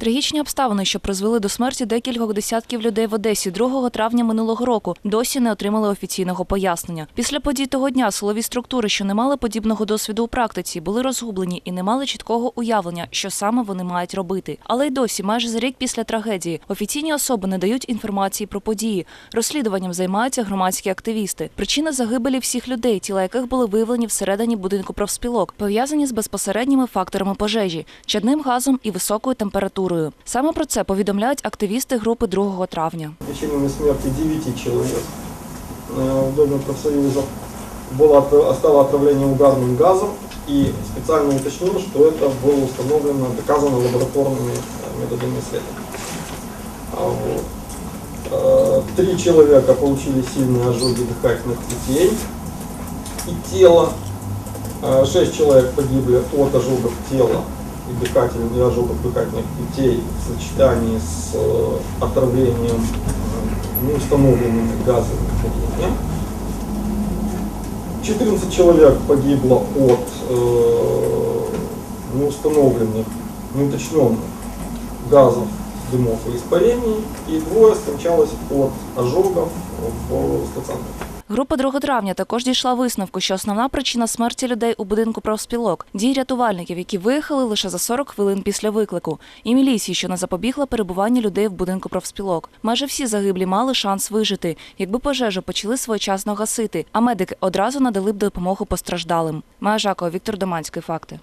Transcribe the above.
Трагічні обставини, що призвели до смерті декількох десятків людей в Одесі 2 травня минулого року, досі не отримали офіційного пояснення. Після подій того дня силові структури, що не мали подібного досвіду у практиці, були розгублені і не мали чіткого уявлення, що саме вони мають робити. Але й досі, майже за рік після трагедії, офіційні особи не дають інформації про події. Розслідуванням займаються громадські активісти. Причина загибелі всіх людей, тіла яких були виявлені всередині будинку профспілок, пов'язані з безпосередніми факторами пожежі, чадним газом і високою температурою Саме про це повідомляють активісти групи 2 травня. Причинами смерти 9 человек э, в Доме профсоюзов было от- стало отравление угарным газом и специально уточнил, что это было установлено, доказано лабораторными э, методами исследования. А вот. Э, Три человека получили сильные ожоги дыхательных путей и тела. Э, Шесть человек погибли от ожогов тела и ожогов дыхательных путей в сочетании с э, отравлением э, неустановленными газами курения. 14 человек погибло от э, неустановленных, неуточненных газов, дымов и испарений, и двое скончалось от ожогов в стационаре. Група 2 травня також дійшла висновку, що основна причина смерті людей у будинку профспілок дії рятувальників, які виїхали лише за 40 хвилин після виклику, і міліції, що не запобігла перебуванню людей в будинку профспілок. Майже всі загиблі мали шанс вижити, якби пожежу почали своєчасно гасити, а медики одразу надали б допомогу постраждалим. Мая Жакова, Віктор Доманський. Факти.